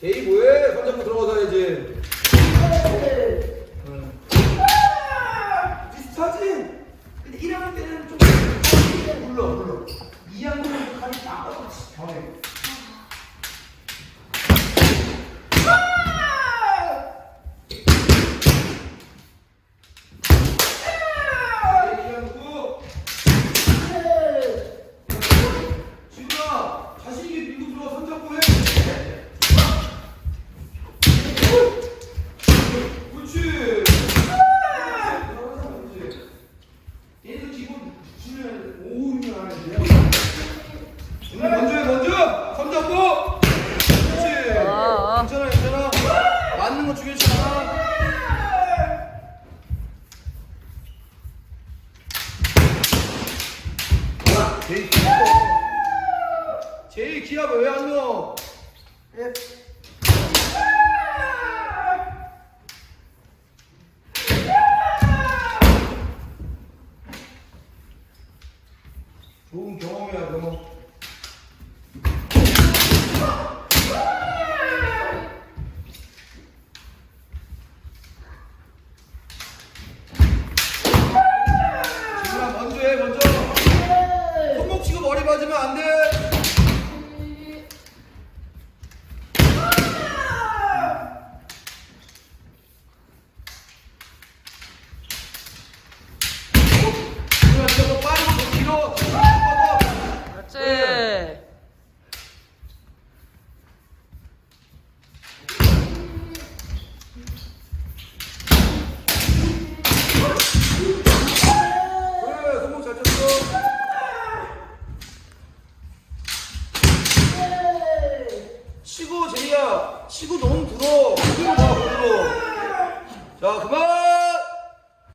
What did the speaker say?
제이 뭐해? 선정부 들어가서 해야지. 아! 비슷하지? 근데 1학년 때는 좀 불러 불러 2학년 때는 가이 딱 변해. 먼저 해 먼저 손 잡고 그렇지 아, 아. 괜찮아 괜찮아 맞는 거 중요하지 않아 제일 기압 왜안 넣어 좋은 경험이야 경험 지훈아 먼저 해 먼저. 손목 치고 머리 맞으면 안돼 지훈아 저거 빠르고 더 길어 봐봐 그렇지. 그래 손목 잘 쳤어 치고 너무 들어. 그대로 가 그대로. 자 그만